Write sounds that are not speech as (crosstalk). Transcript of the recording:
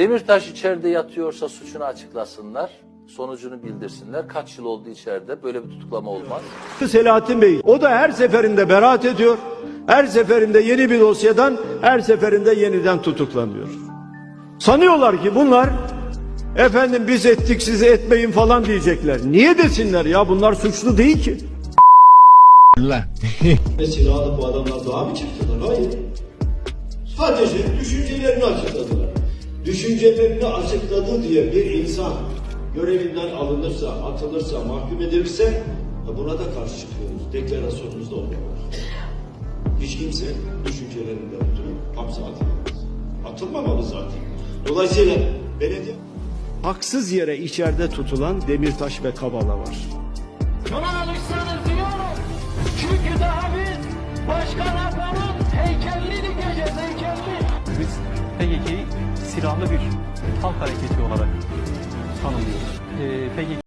Demirtaş içeride yatıyorsa suçunu açıklasınlar, sonucunu bildirsinler. Kaç yıl oldu içeride? Böyle bir tutuklama olmaz. Selahattin Bey o da her seferinde beraat ediyor. Her seferinde yeni bir dosyadan her seferinde yeniden tutuklanıyor. Sanıyorlar ki bunlar efendim biz ettik size etmeyin falan diyecekler. Niye desinler ya bunlar suçlu değil ki. Ve (laughs) silahlı bu adamlar daha mı çıktılar? Hayır. Sadece düşüncelerini açıkladılar. Düşüncelerini açıkladı diye bir insan görevinden alınırsa, atılırsa, mahkum edilirse buna da karşı çıkıyoruz. Deklarasyonumuzda o. Hiç kimse düşüncelerinden ötürü hapse atılamaz. Atılmamalı zaten. Dolayısıyla belediye... Haksız yere içeride tutulan Demirtaş ve Kabala var. Buna alışsanız diyorum. PKK'yı silahlı bir halk hareketi olarak tanımlıyoruz. Ee, PKK